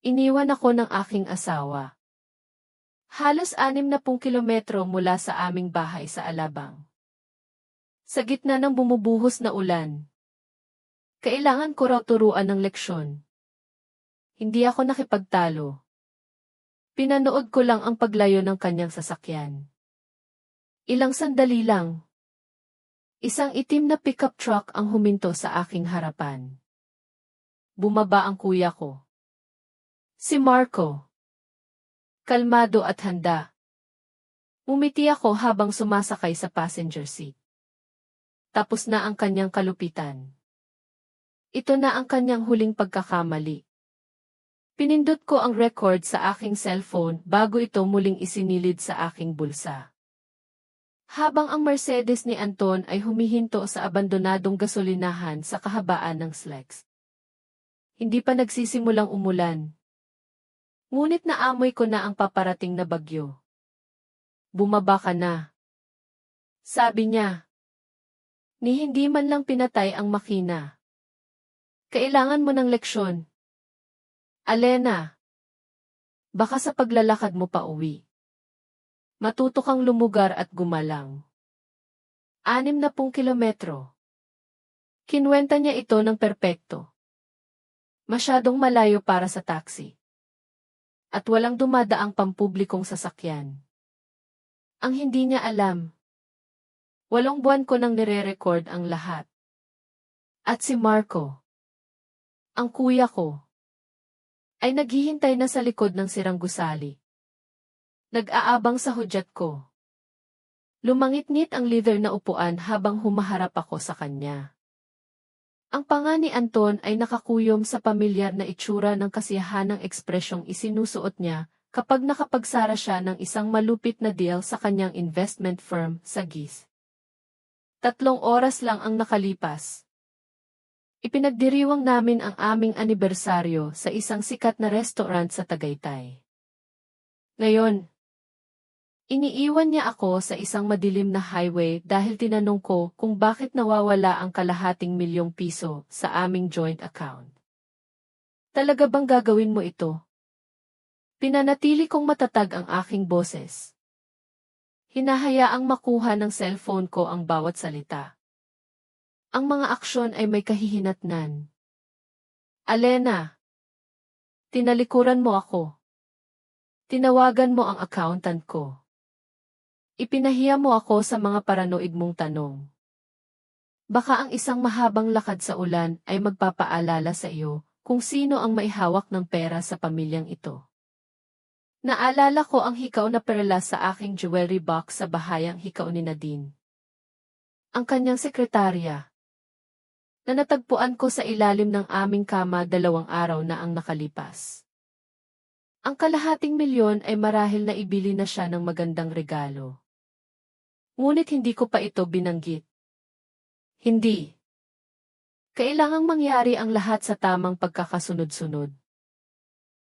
Iniwan ako ng aking asawa. Halos anim na pung kilometro mula sa aming bahay sa Alabang. Sa gitna ng bumubuhos na ulan. Kailangan ko raw turuan ng leksyon. Hindi ako nakipagtalo. Pinanood ko lang ang paglayo ng kanyang sasakyan. Ilang sandali lang. Isang itim na pickup truck ang huminto sa aking harapan. Bumaba ang kuya ko. Si Marco. Kalmado at handa. Umiti ako habang sumasakay sa passenger seat. Tapos na ang kanyang kalupitan. Ito na ang kanyang huling pagkakamali. Pinindot ko ang record sa aking cellphone bago ito muling isinilid sa aking bulsa. Habang ang Mercedes ni Anton ay humihinto sa abandonadong gasolinahan sa kahabaan ng Slex. Hindi pa nagsisimulang umulan. Ngunit naamoy ko na ang paparating na bagyo. Bumaba ka na. Sabi niya. Ni hindi man lang pinatay ang makina. Kailangan mo ng leksyon. Alena. Baka sa paglalakad mo pa uwi. Matuto kang lumugar at gumalang. Anim na pung kilometro. Kinwenta niya ito ng perpekto. Masyadong malayo para sa taxi at walang dumadaang pampublikong sasakyan. Ang hindi niya alam. Walong buwan ko nang nire-record ang lahat. At si Marco, ang kuya ko, ay naghihintay na sa likod ng sirang gusali. Nag-aabang sa hudyat ko. Lumangit-ngit ang leather na upuan habang humaharap ako sa kanya. Ang panga ni Anton ay nakakuyom sa pamilyar na itsura ng kasiyahanang ekspresyong isinusuot niya kapag nakapagsara siya ng isang malupit na deal sa kanyang investment firm sa GIS. Tatlong oras lang ang nakalipas. Ipinagdiriwang namin ang aming anibersaryo sa isang sikat na restaurant sa Tagaytay. Ngayon, Iniiwan niya ako sa isang madilim na highway dahil tinanong ko kung bakit nawawala ang kalahating milyong piso sa aming joint account. Talaga bang gagawin mo ito? Pinanatili kong matatag ang aking boses. Hinahayaang makuha ng cellphone ko ang bawat salita. Ang mga aksyon ay may kahihinatnan. Alena, tinalikuran mo ako. Tinawagan mo ang accountant ko. Ipinahiya mo ako sa mga paranoid mong tanong. Baka ang isang mahabang lakad sa ulan ay magpapaalala sa iyo kung sino ang maihawak ng pera sa pamilyang ito. Naalala ko ang hikaw na perlas sa aking jewelry box sa bahayang hikaw ni Nadine. Ang kanyang sekretarya. Na natagpuan ko sa ilalim ng aming kama dalawang araw na ang nakalipas. Ang kalahating milyon ay marahil na ibili na siya ng magandang regalo. Ngunit hindi ko pa ito binanggit. Hindi. Kailangang mangyari ang lahat sa tamang pagkakasunod-sunod.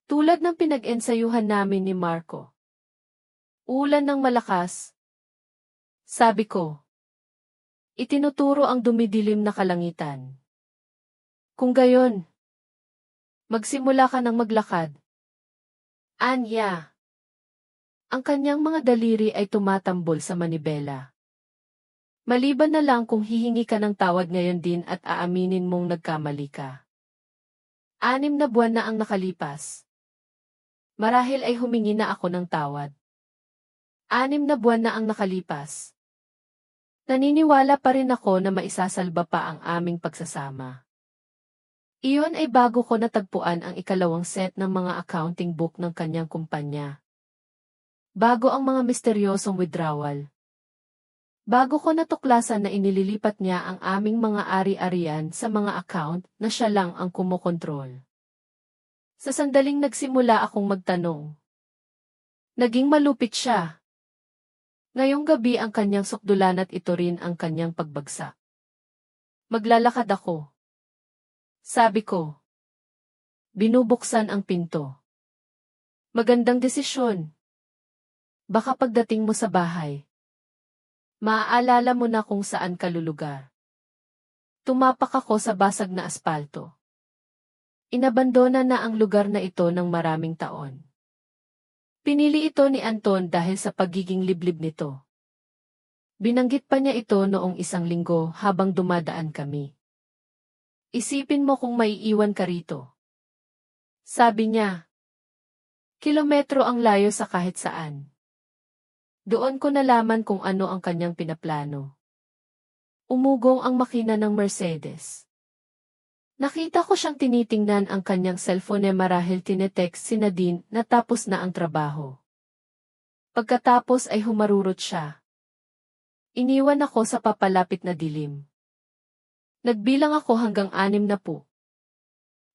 Tulad ng pinag-ensayuhan namin ni Marco. Ulan ng malakas. Sabi ko. Itinuturo ang dumidilim na kalangitan. Kung gayon, magsimula ka ng maglakad. Anya. Ang kanyang mga daliri ay tumatambol sa manibela. Maliban na lang kung hihingi ka ng tawad ngayon din at aaminin mong nagkamali ka. Anim na buwan na ang nakalipas. Marahil ay humingi na ako ng tawad. Anim na buwan na ang nakalipas. Naniniwala pa rin ako na maisasalba pa ang aming pagsasama. Iyon ay bago ko natagpuan ang ikalawang set ng mga accounting book ng kanyang kumpanya. Bago ang mga misteryosong withdrawal. Bago ko natuklasan na inililipat niya ang aming mga ari-arian sa mga account na siya lang ang kumokontrol. Sa sandaling nagsimula akong magtanong. Naging malupit siya. Ngayong gabi ang kanyang sukdulan at ito rin ang kanyang pagbagsak. Maglalakad ako. Sabi ko. Binubuksan ang pinto. Magandang desisyon. Baka pagdating mo sa bahay, maaalala mo na kung saan ka lulugar. Tumapak ako sa basag na aspalto. Inabandona na ang lugar na ito ng maraming taon. Pinili ito ni Anton dahil sa pagiging liblib nito. Binanggit pa niya ito noong isang linggo habang dumadaan kami. Isipin mo kung maiiwan ka rito. Sabi niya, kilometro ang layo sa kahit saan. Doon ko nalaman kung ano ang kanyang pinaplano. Umugong ang makina ng Mercedes. Nakita ko siyang tinitingnan ang kanyang cellphone marahil tinetext si Nadine na tapos na ang trabaho. Pagkatapos ay humarurot siya. Iniwan ako sa papalapit na dilim. Nagbilang ako hanggang anim na po.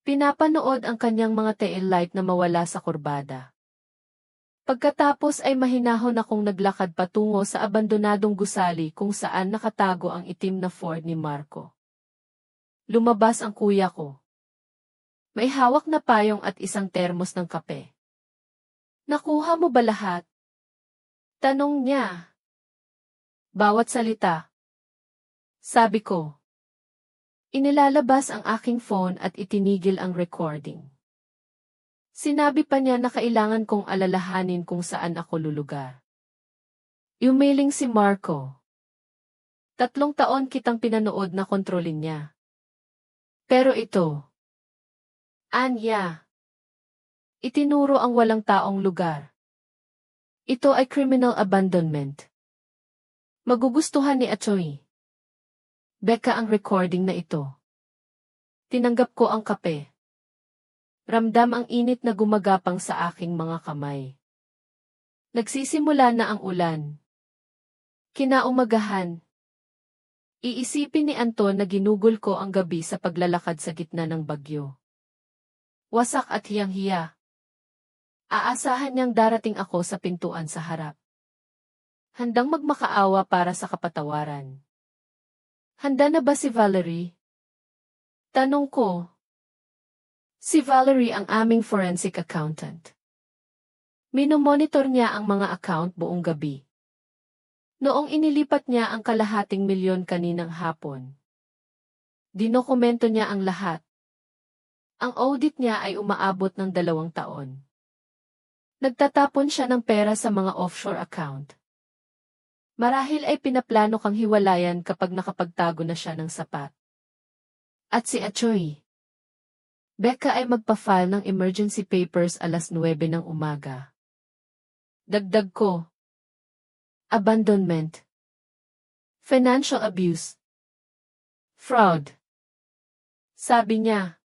Pinapanood ang kanyang mga tail light na mawala sa kurbada. Pagkatapos ay mahinahon akong naglakad patungo sa abandonadong gusali kung saan nakatago ang itim na Ford ni Marco. Lumabas ang kuya ko. May hawak na payong at isang termos ng kape. Nakuha mo ba lahat? Tanong niya. Bawat salita. Sabi ko. Inilalabas ang aking phone at itinigil ang recording. Sinabi pa niya na kailangan kong alalahanin kung saan ako lulugar. Yumiling si Marco. Tatlong taon kitang pinanood na kontrolin niya. Pero ito. Anya. Itinuro ang walang taong lugar. Ito ay criminal abandonment. Magugustuhan ni Achoy. Beka ang recording na ito. Tinanggap ko ang kape. Ramdam ang init na gumagapang sa aking mga kamay. Nagsisimula na ang ulan. Kinaumagahan. Iisipin ni Anton na ginugol ko ang gabi sa paglalakad sa gitna ng bagyo. Wasak at hiyang-hiya. Aasahan niyang darating ako sa pintuan sa harap. Handang magmakaawa para sa kapatawaran. Handa na ba si Valerie? Tanong ko, Si Valerie ang aming forensic accountant. Minomonitor niya ang mga account buong gabi. Noong inilipat niya ang kalahating milyon kaninang hapon. Dinokumento niya ang lahat. Ang audit niya ay umaabot ng dalawang taon. Nagtatapon siya ng pera sa mga offshore account. Marahil ay pinaplano kang hiwalayan kapag nakapagtago na siya ng sapat. At si Achoy. Becca ay magpa-file ng emergency papers alas 9 ng umaga. Dagdag ko. Abandonment. Financial abuse. Fraud. Sabi niya.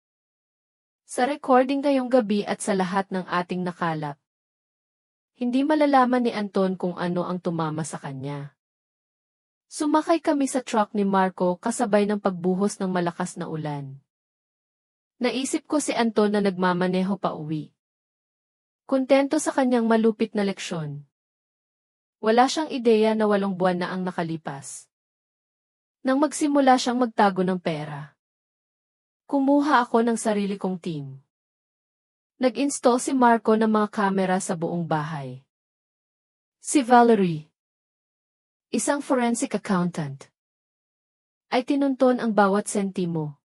Sa recording ngayong gabi at sa lahat ng ating nakalap. Hindi malalaman ni Anton kung ano ang tumama sa kanya. Sumakay kami sa truck ni Marco kasabay ng pagbuhos ng malakas na ulan. Naisip ko si Anton na nagmamaneho pa uwi. Kontento sa kanyang malupit na leksyon. Wala siyang ideya na walong buwan na ang nakalipas. Nang magsimula siyang magtago ng pera. Kumuha ako ng sarili kong team. Nag-install si Marco ng mga kamera sa buong bahay. Si Valerie, isang forensic accountant, ay tinunton ang bawat sentimo.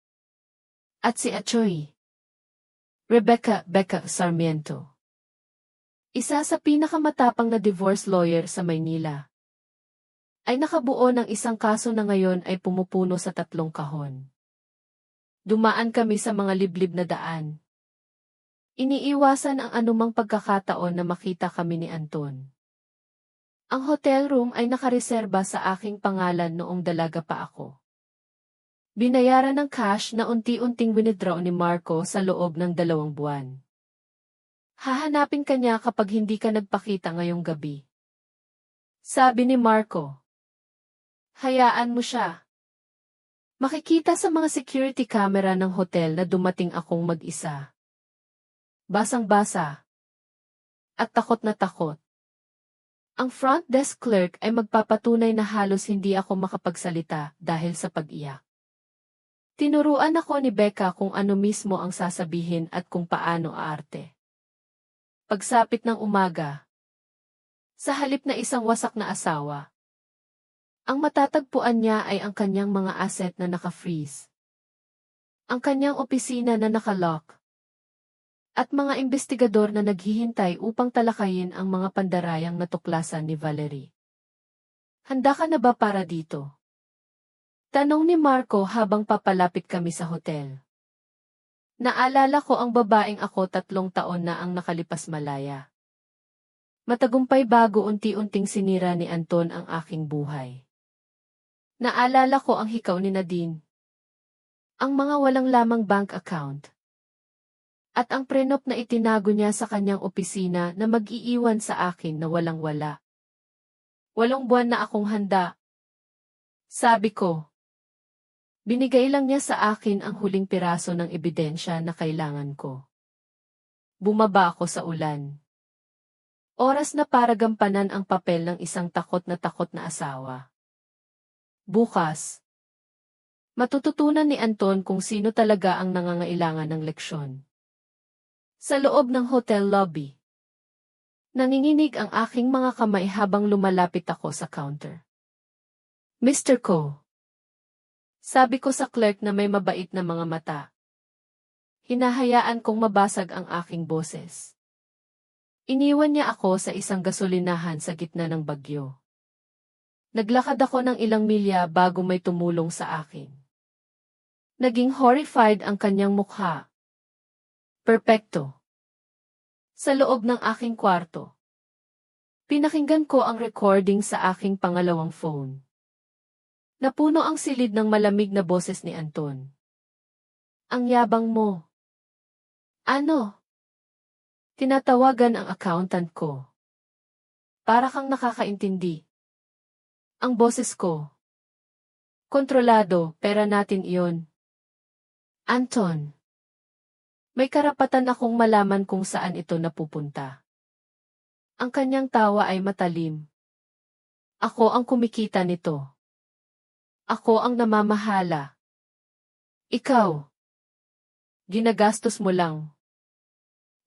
At si Achoy. Rebecca Becca Sarmiento. Isa sa pinakamatapang na divorce lawyer sa Maynila. Ay nakabuo ng isang kaso na ngayon ay pumupuno sa tatlong kahon. Dumaan kami sa mga liblib na daan. Iniiwasan ang anumang pagkakataon na makita kami ni Anton. Ang hotel room ay nakareserba sa aking pangalan noong dalaga pa ako. Binayaran ng cash na unti-unting winidraw ni Marco sa loob ng dalawang buwan. Hahanapin ka niya kapag hindi ka nagpakita ngayong gabi. Sabi ni Marco. Hayaan mo siya. Makikita sa mga security camera ng hotel na dumating akong mag-isa. Basang-basa. At takot na takot. Ang front desk clerk ay magpapatunay na halos hindi ako makapagsalita dahil sa pag-iyak. Tinuruan ako ni Becca kung ano mismo ang sasabihin at kung paano aarte. Pagsapit ng umaga. Sa halip na isang wasak na asawa. Ang matatagpuan niya ay ang kanyang mga asset na naka-freeze. Ang kanyang opisina na nakalock, At mga investigador na naghihintay upang talakayin ang mga pandarayang natuklasan ni Valerie. Handa ka na ba para dito? Tanong ni Marco habang papalapit kami sa hotel. Naalala ko ang babaeng ako tatlong taon na ang nakalipas malaya. Matagumpay bago unti-unting sinira ni Anton ang aking buhay. Naalala ko ang hikaw ni Nadine. Ang mga walang lamang bank account. At ang prenop na itinago niya sa kanyang opisina na mag-iiwan sa akin na walang-wala. Walong buwan na akong handa. Sabi ko. Binigay lang niya sa akin ang huling piraso ng ebidensya na kailangan ko. Bumaba ako sa ulan. Oras na para gampanan ang papel ng isang takot na takot na asawa. Bukas. Matututunan ni Anton kung sino talaga ang nangangailangan ng leksyon. Sa loob ng hotel lobby. Nanginginig ang aking mga kamay habang lumalapit ako sa counter. Mr. Ko. Sabi ko sa clerk na may mabait na mga mata. Hinahayaan kong mabasag ang aking boses. Iniwan niya ako sa isang gasolinahan sa gitna ng bagyo. Naglakad ako ng ilang milya bago may tumulong sa akin. Naging horrified ang kanyang mukha. Perpekto. Sa loob ng aking kwarto. Pinakinggan ko ang recording sa aking pangalawang phone. Napuno ang silid ng malamig na boses ni Anton. Ang yabang mo. Ano? Tinatawagan ang accountant ko. Para kang nakakaintindi. Ang boses ko. Kontrolado, pera natin iyon. Anton. May karapatan akong malaman kung saan ito napupunta. Ang kanyang tawa ay matalim. Ako ang kumikita nito. Ako ang namamahala. Ikaw. Ginagastos mo lang.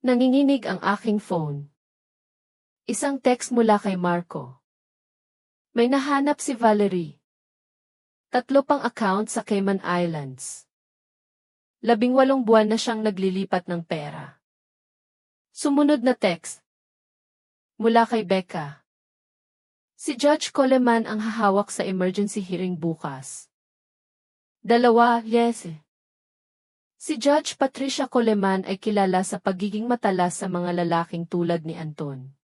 Nanginginig ang aking phone. Isang text mula kay Marco. May nahanap si Valerie. Tatlo pang account sa Cayman Islands. Labing walong buwan na siyang naglilipat ng pera. Sumunod na text. Mula kay Becca. Si Judge Coleman ang hahawak sa emergency hearing bukas. Dalawa, yes. Si Judge Patricia Coleman ay kilala sa pagiging matalas sa mga lalaking tulad ni Anton.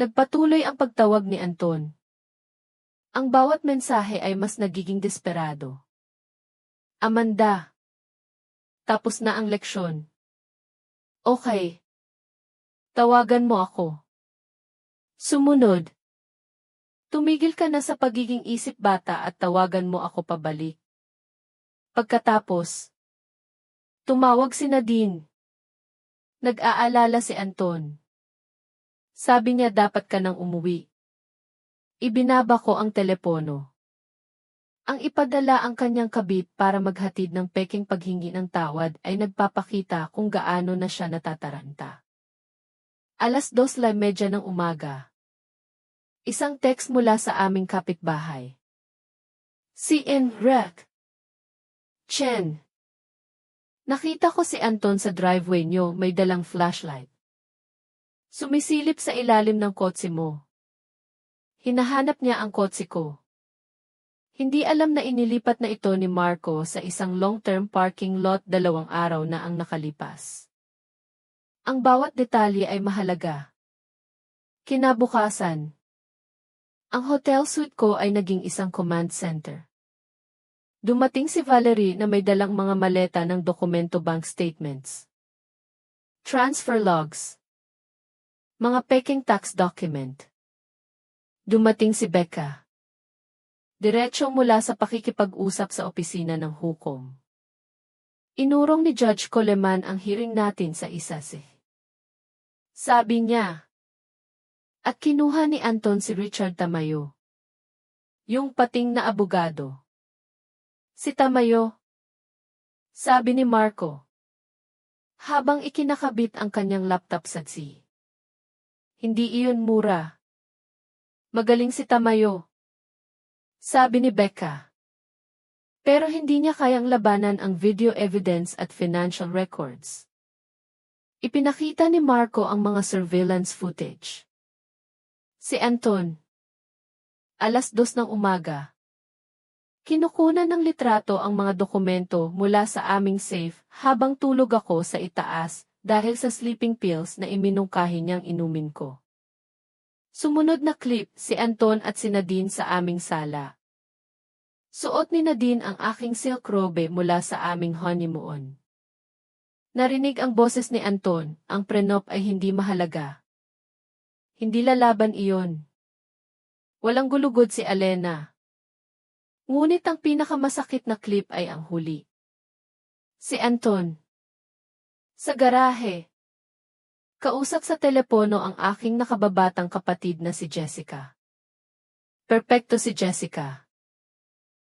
Nagpatuloy ang pagtawag ni Anton. Ang bawat mensahe ay mas nagiging desperado. Amanda. Tapos na ang leksyon. Okay. Tawagan mo ako. Sumunod. Tumigil ka na sa pagiging isip bata at tawagan mo ako pabalik. Pagkatapos, tumawag si Nadine. Nag-aalala si Anton. Sabi niya dapat ka nang umuwi. Ibinaba ko ang telepono. Ang ipadala ang kanyang kabit para maghatid ng peking paghingi ng tawad ay nagpapakita kung gaano na siya natataranta. Alas dos la medya ng umaga. Isang text mula sa aming kapitbahay. CN Rec. Chen. Nakita ko si Anton sa driveway nyo may dalang flashlight. Sumisilip sa ilalim ng kotse mo. Hinahanap niya ang kotse ko. Hindi alam na inilipat na ito ni Marco sa isang long-term parking lot dalawang araw na ang nakalipas. Ang bawat detalye ay mahalaga. Kinabukasan. Ang hotel suite ko ay naging isang command center. Dumating si Valerie na may dalang mga maleta ng dokumento bank statements. Transfer logs. Mga peking tax document. Dumating si Becca. Diretso mula sa pakikipag-usap sa opisina ng hukom. Inurong ni Judge Coleman ang hearing natin sa isase. Sabi niya. At kinuha ni Anton si Richard Tamayo. Yung pating na abogado. Si Tamayo. Sabi ni Marco. Habang ikinakabit ang kanyang laptop sa si. Hindi iyon mura. Magaling si Tamayo. Sabi ni Becca. Pero hindi niya kayang labanan ang video evidence at financial records. Ipinakita ni Marco ang mga surveillance footage. Si Anton. Alas dos ng umaga. Kinukunan ng litrato ang mga dokumento mula sa aming safe habang tulog ako sa itaas dahil sa sleeping pills na iminungkahi niyang inumin ko. Sumunod na clip si Anton at si Nadine sa aming sala. Suot ni Nadine ang aking silk robe mula sa aming honeymoon. Narinig ang boses ni Anton, ang prenop ay hindi mahalaga. Hindi lalaban iyon. Walang gulugod si Alena. Ngunit ang pinakamasakit na clip ay ang huli. Si Anton. Sa garahe. Kausap sa telepono ang aking nakababatang kapatid na si Jessica. Perpekto si Jessica.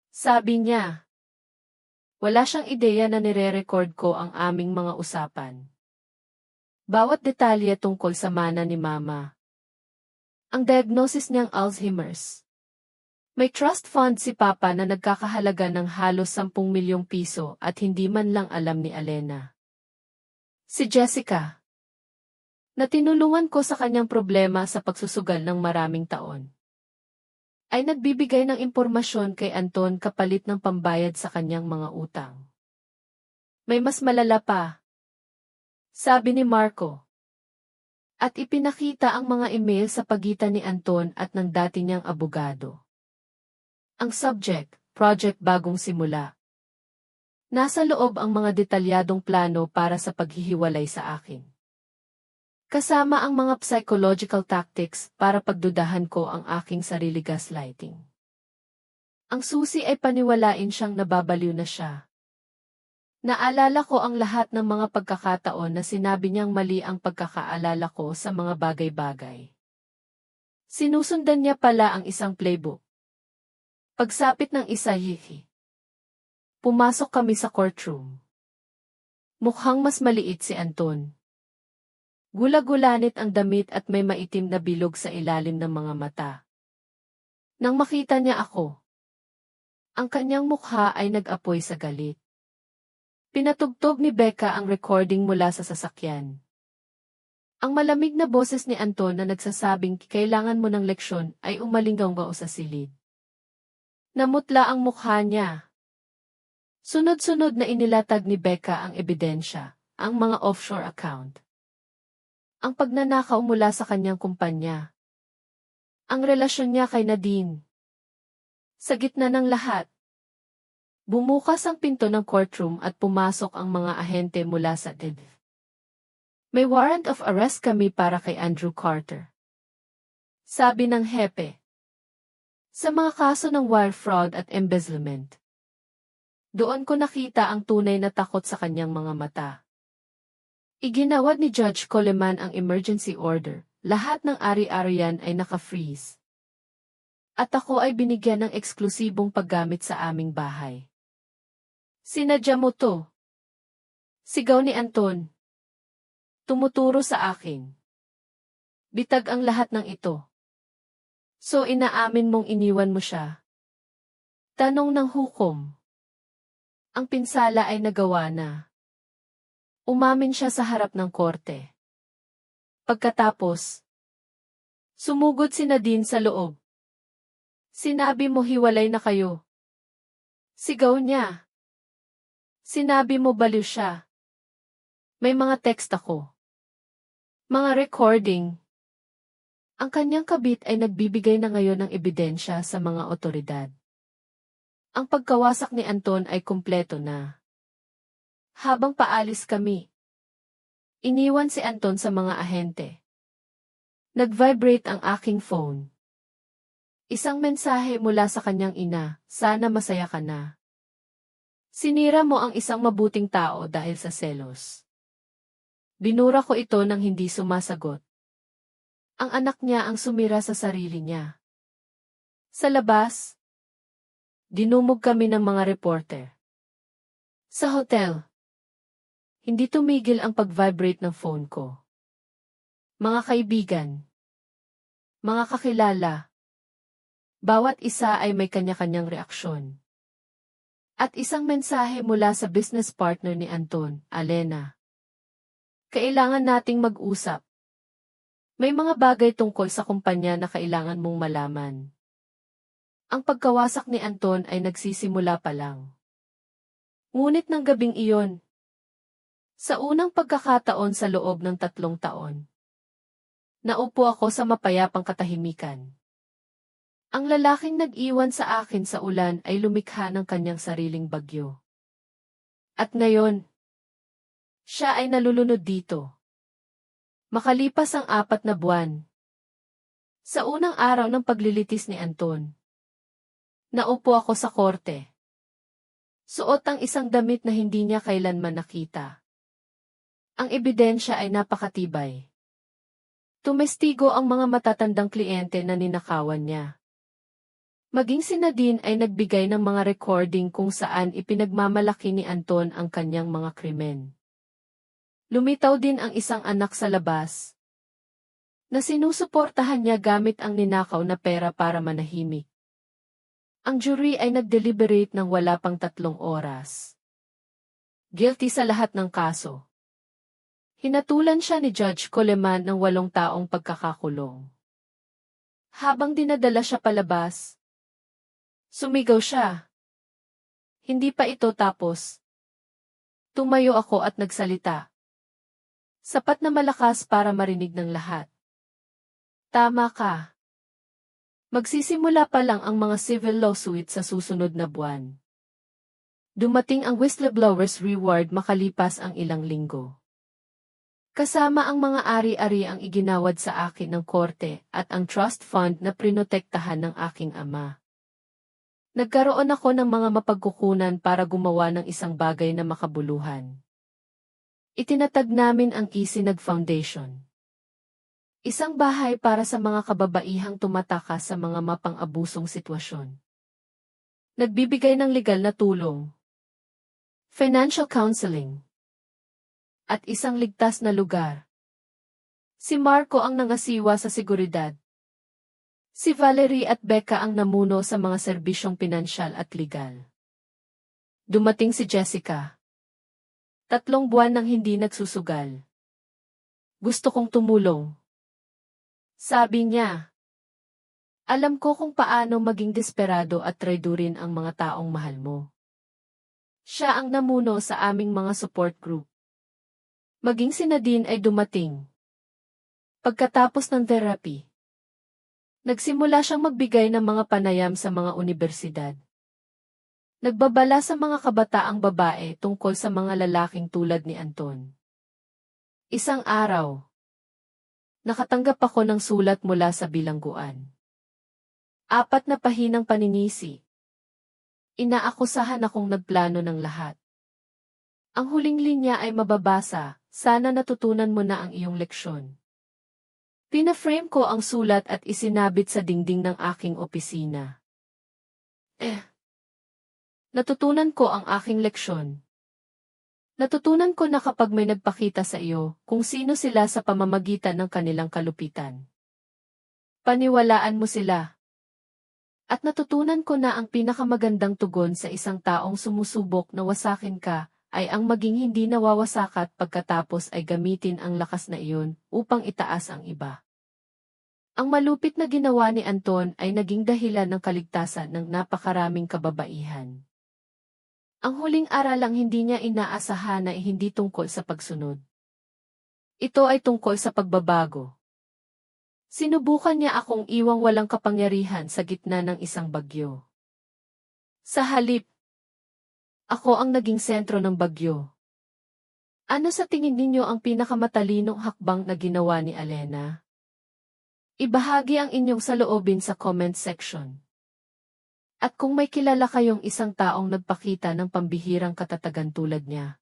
Sabi niya. Wala siyang ideya na nire-record ko ang aming mga usapan. Bawat detalye tungkol sa mana ni Mama. Ang diagnosis niyang Alzheimer's. May trust fund si Papa na nagkakahalaga ng halos 10 milyong piso at hindi man lang alam ni Alena. Si Jessica. Na tinulungan ko sa kanyang problema sa pagsusugal ng maraming taon. Ay nagbibigay ng impormasyon kay Anton kapalit ng pambayad sa kanyang mga utang. May mas malala pa. Sabi ni Marco. At ipinakita ang mga email sa pagitan ni Anton at ng dati niyang abogado. Ang subject, Project Bagong Simula. Nasa loob ang mga detalyadong plano para sa paghihiwalay sa akin. Kasama ang mga psychological tactics para pagdudahan ko ang aking sarili gaslighting. Ang susi ay paniwalain siyang nababaliw na siya. Naalala ko ang lahat ng mga pagkakataon na sinabi niyang mali ang pagkakaalala ko sa mga bagay-bagay. Sinusundan niya pala ang isang playbook. Pagsapit ng isa hihi. Pumasok kami sa courtroom. Mukhang mas maliit si Anton. Gula-gulanit ang damit at may maitim na bilog sa ilalim ng mga mata. Nang makita niya ako, ang kanyang mukha ay nag-apoy sa galit. Pinatugtog ni Becca ang recording mula sa sasakyan. Ang malamig na boses ni Anton na nagsasabing kailangan mo ng leksyon ay umalinggaw sa silid. Namutla ang mukha niya. Sunod-sunod na inilatag ni Becca ang ebidensya, ang mga offshore account. Ang pagnanakaw mula sa kanyang kumpanya. Ang relasyon niya kay Nadine. Sa gitna ng lahat, Bumukas ang pinto ng courtroom at pumasok ang mga ahente mula sa DED. May warrant of arrest kami para kay Andrew Carter. Sabi ng hepe. Sa mga kaso ng wire fraud at embezzlement. Doon ko nakita ang tunay na takot sa kanyang mga mata. Iginawad ni Judge Coleman ang emergency order. Lahat ng ari-arian ay naka-freeze. At ako ay binigyan ng eksklusibong paggamit sa aming bahay. Sinadya mo to. Sigaw ni Anton. Tumuturo sa akin. Bitag ang lahat ng ito. So inaamin mong iniwan mo siya. Tanong ng hukom. Ang pinsala ay nagawa na. Umamin siya sa harap ng korte. Pagkatapos, sumugod si Nadine sa loob. Sinabi mo hiwalay na kayo. Sigaw niya. Sinabi mo baliw siya. May mga text ako. Mga recording. Ang kanyang kabit ay nagbibigay na ngayon ng ebidensya sa mga otoridad. Ang pagkawasak ni Anton ay kumpleto na. Habang paalis kami, iniwan si Anton sa mga ahente. Nag-vibrate ang aking phone. Isang mensahe mula sa kanyang ina, sana masaya ka na. Sinira mo ang isang mabuting tao dahil sa selos. Binura ko ito nang hindi sumasagot. Ang anak niya ang sumira sa sarili niya. Sa labas, dinumog kami ng mga reporter. Sa hotel, hindi tumigil ang pag-vibrate ng phone ko. Mga kaibigan, mga kakilala, bawat isa ay may kanya-kanyang reaksyon. At isang mensahe mula sa business partner ni Anton, Alena. Kailangan nating mag-usap. May mga bagay tungkol sa kumpanya na kailangan mong malaman. Ang pagkawasak ni Anton ay nagsisimula pa lang. Ngunit ng gabing iyon, sa unang pagkakataon sa loob ng tatlong taon, naupo ako sa mapayapang katahimikan. Ang lalaking nag-iwan sa akin sa ulan ay lumikha ng kanyang sariling bagyo. At ngayon, siya ay nalulunod dito. Makalipas ang apat na buwan. Sa unang araw ng paglilitis ni Anton, naupo ako sa korte. Suot ang isang damit na hindi niya kailanman nakita. Ang ebidensya ay napakatibay. Tumestigo ang mga matatandang kliyente na ninakawan niya. Maging si Nadine ay nagbigay ng mga recording kung saan ipinagmamalaki ni Anton ang kanyang mga krimen. Lumitaw din ang isang anak sa labas na sinusuportahan niya gamit ang ninakaw na pera para manahimik. Ang jury ay nag-deliberate ng wala pang tatlong oras. Guilty sa lahat ng kaso. Hinatulan siya ni Judge Coleman ng walong taong pagkakakulong. Habang dinadala siya palabas, Sumigaw siya. Hindi pa ito tapos. Tumayo ako at nagsalita. Sapat na malakas para marinig ng lahat. Tama ka. Magsisimula pa lang ang mga civil lawsuit sa susunod na buwan. Dumating ang whistleblower's reward makalipas ang ilang linggo. Kasama ang mga ari-ari ang iginawad sa akin ng korte at ang trust fund na prinotektahan ng aking ama. Nagkaroon ako ng mga mapagkukunan para gumawa ng isang bagay na makabuluhan. Itinatag namin ang Kisinag Foundation. Isang bahay para sa mga kababaihang tumataka sa mga mapang-abusong sitwasyon. Nagbibigay ng legal na tulong, financial counseling, at isang ligtas na lugar. Si Marco ang nangasiwa sa seguridad, Si Valerie at Becca ang namuno sa mga serbisyong pinansyal at legal. Dumating si Jessica. Tatlong buwan nang hindi nagsusugal. Gusto kong tumulong. Sabi niya. Alam ko kung paano maging desperado at traidurin ang mga taong mahal mo. Siya ang namuno sa aming mga support group. Maging si Nadine ay dumating. Pagkatapos ng therapy, Nagsimula siyang magbigay ng mga panayam sa mga universidad. Nagbabala sa mga kabataang babae tungkol sa mga lalaking tulad ni Anton. Isang araw, nakatanggap ako ng sulat mula sa bilangguan. Apat na pahinang paninisi. Inaakusahan akong nagplano ng lahat. Ang huling linya ay mababasa, sana natutunan mo na ang iyong leksyon. Pinaframe ko ang sulat at isinabit sa dingding ng aking opisina. Eh. Natutunan ko ang aking leksyon. Natutunan ko na kapag may nagpakita sa iyo kung sino sila sa pamamagitan ng kanilang kalupitan. Paniwalaan mo sila. At natutunan ko na ang pinakamagandang tugon sa isang taong sumusubok na wasakin ka ay ang maging hindi nawawasakat pagkatapos ay gamitin ang lakas na iyon upang itaas ang iba. Ang malupit na ginawa ni Anton ay naging dahilan ng kaligtasan ng napakaraming kababaihan. Ang huling aralang hindi niya inaasahan ay hindi tungkol sa pagsunod. Ito ay tungkol sa pagbabago. Sinubukan niya akong iwang walang kapangyarihan sa gitna ng isang bagyo. Sa halip, ako ang naging sentro ng bagyo. Ano sa tingin ninyo ang pinakamatalinong hakbang na ginawa ni Alena? Ibahagi ang inyong saloobin sa comment section. At kung may kilala kayong isang taong nagpakita ng pambihirang katatagan tulad niya,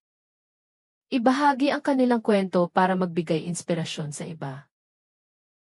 ibahagi ang kanilang kwento para magbigay inspirasyon sa iba.